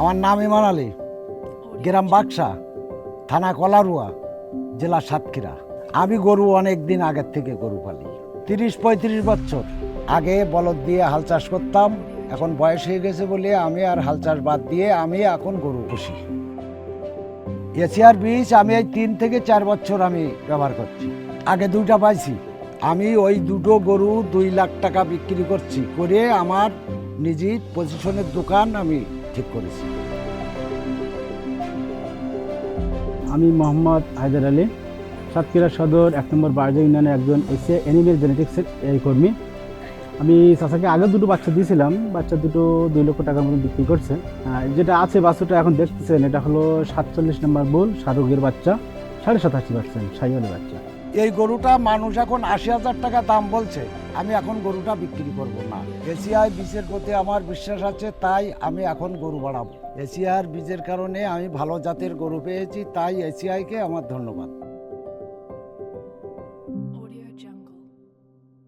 আমার নাম ইমান আলী। গ্রাম বাক্সা, থানা কলারুয়া, জেলা সাতক্ষীরা। আমি গরু অনেক দিন আগের থেকে গরু পালি। তিরিশ পঁয়ত্রিশ বছর আগে বলদ দিয়ে হাল চাষ করতাম। এখন বয়স হয়ে গেছে বলে আমি আর হাল চাষ বাদ দিয়ে আমি এখন গরু পুষি। এশিয়ার বীজ আমি এই তিন থেকে চার বছর আমি ব্যবহার করছি। আগে দুইটা পাইছি। আমি ওই দুটো গরু দুই লাখ টাকা বিক্রি করছি করে আমার নিজের পজিশনের দোকান আমি ঠিক করেছি। আমি মোহাম্মদ হায়দার আলী, সাতক্ষীরা সদর, এক নম্বর বারজা ইউনিয়নের একজন এসে অ্যানিমেল জেনেটিক্সের এই কর্মী। আমি চাচাকে আগে দুটো বাচ্চা দিয়েছিলাম, বাচ্চা দুটো দুই লক্ষ টাকার মতো বিক্রি করছে। যেটা আছে বাচ্চাটা এখন দেখতেছেন, এটা হলো সাতচল্লিশ নম্বর বোল, শাহরুখের বাচ্চা, সাড়ে সাতাশি পার্সেন্ট সাইওয়ালের বাচ্চা। গরুটা মানুষ এখন আশি হাজার টাকা দাম বলছে। আমি এখন গরুটা বিক্রি করব না। এশিয়ায় বীজের প্রতি আমার বিশ্বাস আছে, তাই আমি এখন গরু বাড়াবো। এশিয়ার বীজের কারণে আমি ভালো জাতের গরু পেয়েছি, তাই এসিআইকে আমার ধন্যবাদ।